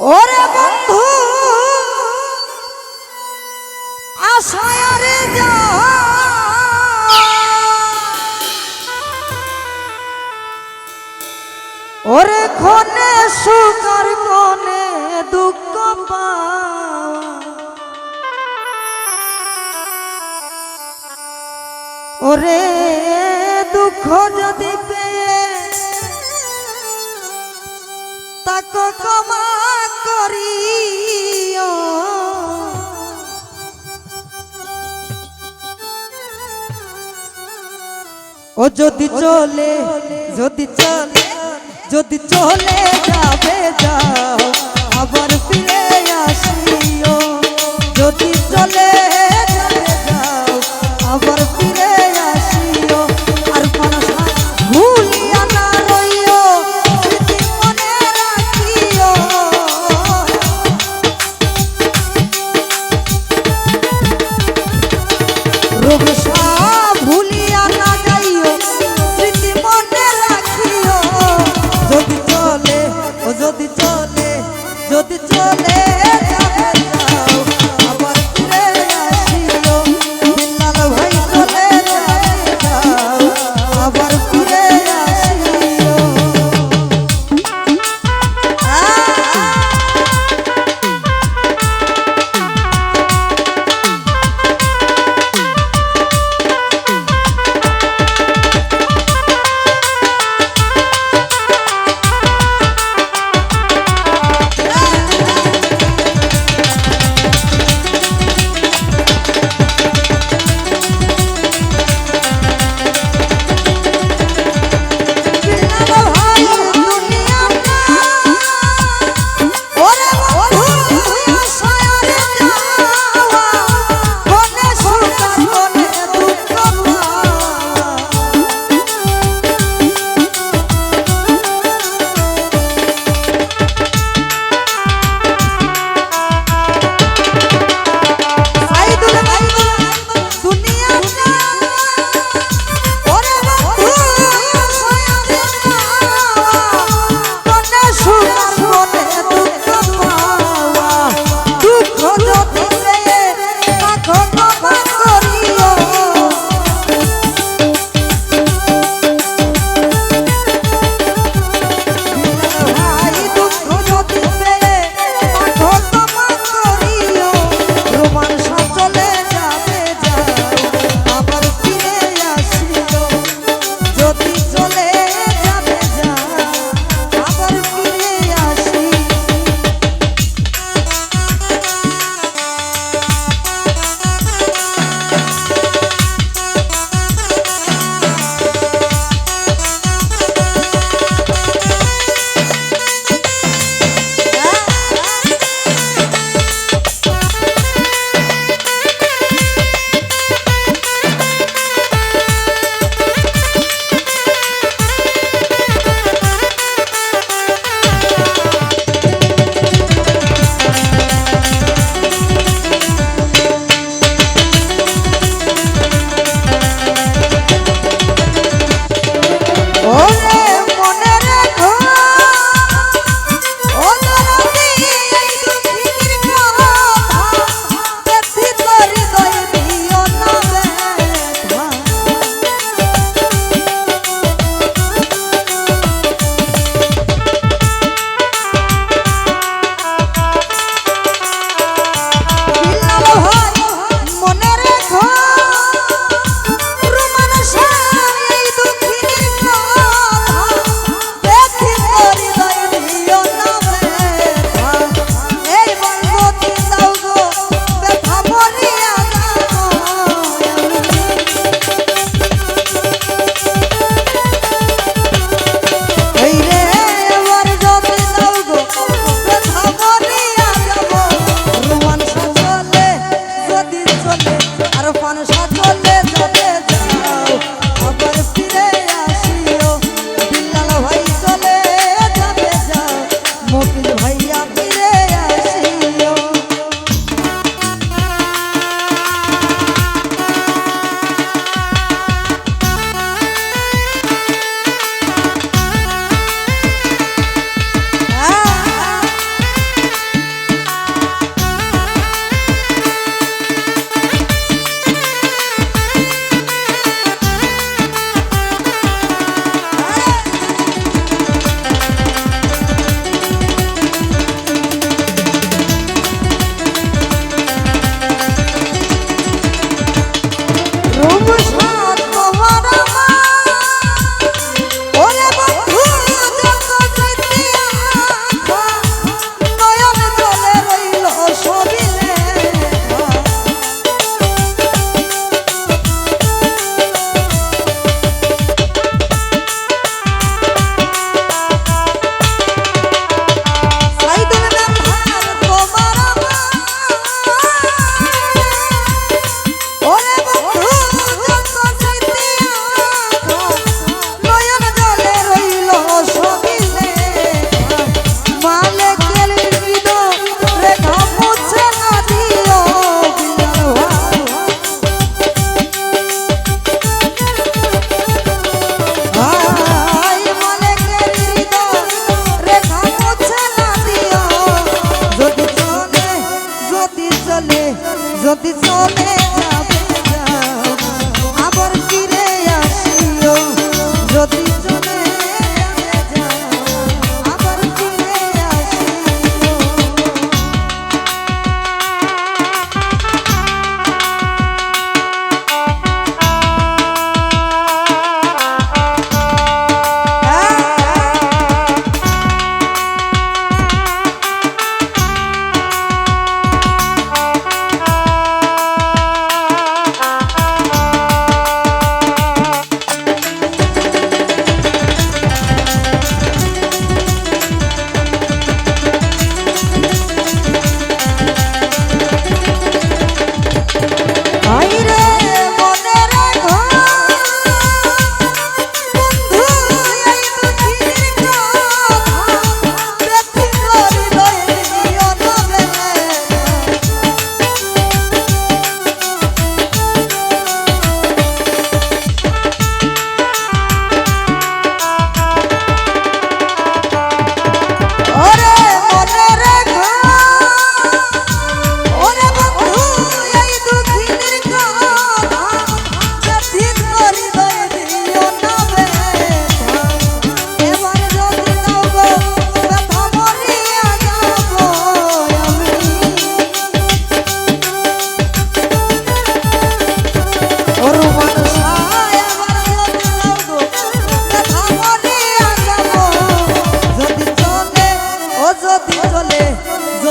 ওরে বন্ধু, আশায় রে যা। ওরে খনে সুগার কনে দুঃখ পাওয়া ওরে দুঃখ যদি পেয়ে তাক ক্ষমা করিও। ও যদি চলে যদি চলে যদি চলে যাবে যাও আবার ফিরে told me.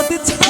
যদি চলে